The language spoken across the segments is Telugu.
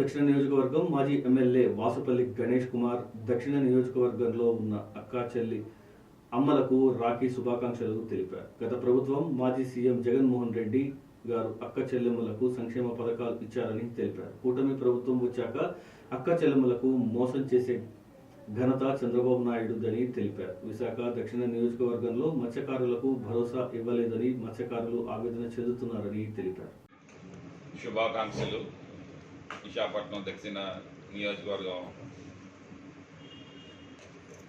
దక్షిణ నియోజకవర్గం మాజీ ఎమ్మెల్యే వాసుపల్లి గణేష్ కుమార్ దక్షిణ నియోజకవర్గంలో ఉన్న అక్కా చెల్లి అమ్మలకు రాఖీ శుభాకాంక్షలు తెలిపారు. గత ప్రభుత్వం మాజీ సీఎం జగన్మోహన్ రెడ్డి గారు అక్క చెల్లెమ్మలకు సంక్షేమ పథకాలు ఇచ్చారని తెలిపారు. కూటమి ప్రభుత్వం వచ్చాక అక్క చెల్లెమ్మలకు మోసం చేసే ఘనత చంద్రబాబు నాయుడుదని తెలిపారు. విశాఖ దక్షిణ నియోజకవర్గంలో మత్స్యకారులకు భరోసా ఇవ్వలేదని మత్స్యకారులు ఆవేదన చెందుతున్నారని తెలిపారు. శుభాకాంక్షలు. విశాఖపట్నం దక్షిణ నియోజకవర్గం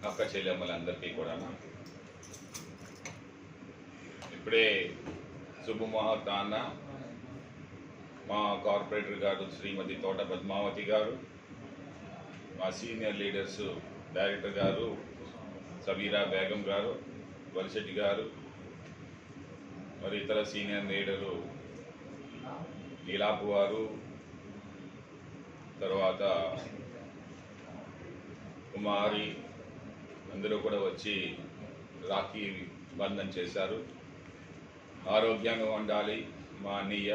అక్క చెల్లెమ్మలందరికీ కూడా ఇప్పుడే శుభముహూర్తాన్న మా కార్పొరేటర్ గారు శ్రీమతి తోట పద్మావతి గారు మా సీనియర్ లీడర్స్ డైరెక్టర్ గారు సమీరా బేగం గారు వలిశెట్టి గారు మరి ఇతర సీనియర్ లీడరు నీలాపు గారు తర్వాత కుమారి అందరూ కూడా వచ్చి రాఖీ బంధం చేశారు. ఆరోగ్యంగా ఉండాలి మా అన్నయ్య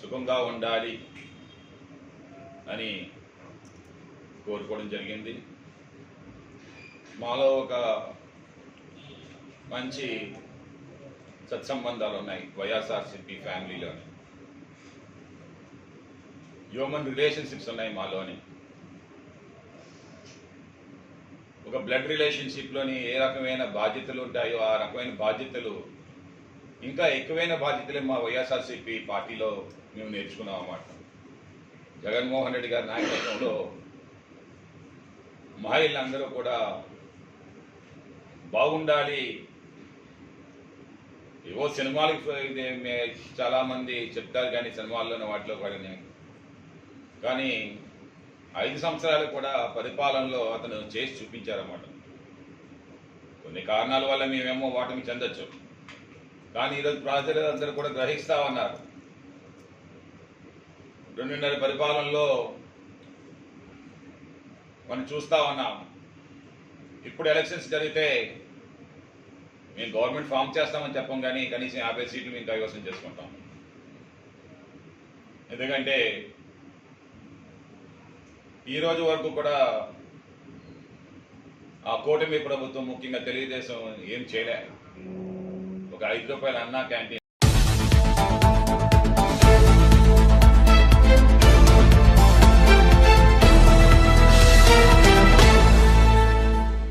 సుఖంగా ఉండాలి అని కోరుకోవడం జరిగింది. మాలో ఒక మంచి సత్సంబంధాలు ఉన్నాయి వైఎస్ఆర్సిపి ఫ్యామిలీలో హ్యూమన్ రిలేషన్షిప్స్ ఉన్నాయి మాలోని. ఒక బ్లడ్ రిలేషన్షిప్లోని ఏ రకమైన బాధ్యతలు ఉంటాయో ఆ రకమైన బాధ్యతలు ఇంకా ఎక్కువైన బాధ్యతలే మా వైఎస్ఆర్సీపీ పార్టీలో మేము నేర్చుకున్నాం అన్నమాట. జగన్మోహన్ రెడ్డి గారి నాయకత్వంలో మహిళలందరూ కూడా బాగుండాలి. ఏవో సినిమాలకు చాలామంది చెప్తారు కానీ సినిమాల్లోనే వాటిలో కూడా కానీ ఐదు సంవత్సరాలు కూడా పరిపాలనలో అతను చేసి చూపించారన్నమాట. కొన్ని కారణాల వల్ల మేమేమో వాటిని చెందొచ్చు. కానీ ఈరోజు ప్రజలు అందరూ కూడా గ్రహిస్తా ఉన్నారు రెండున్నర పరిపాలనలో మనం చూస్తా ఉన్నాం. ఇప్పుడు ఎలక్షన్స్ జరిగితే మేము గవర్నమెంట్ ఫామ్ చేస్తామని చెప్పం కానీ కనీసం యాభై సీట్లు మేము కైవసం చేసుకుంటాం. ఎందుకంటే ఈ రోజు వరకు కూడా ఆ కూటమి ప్రభుత్వం ముఖ్యంగా తెలుగుదేశం ఏం చేయలే. ఒక ఐదు రూపాయల అన్నా క్యాంటీన్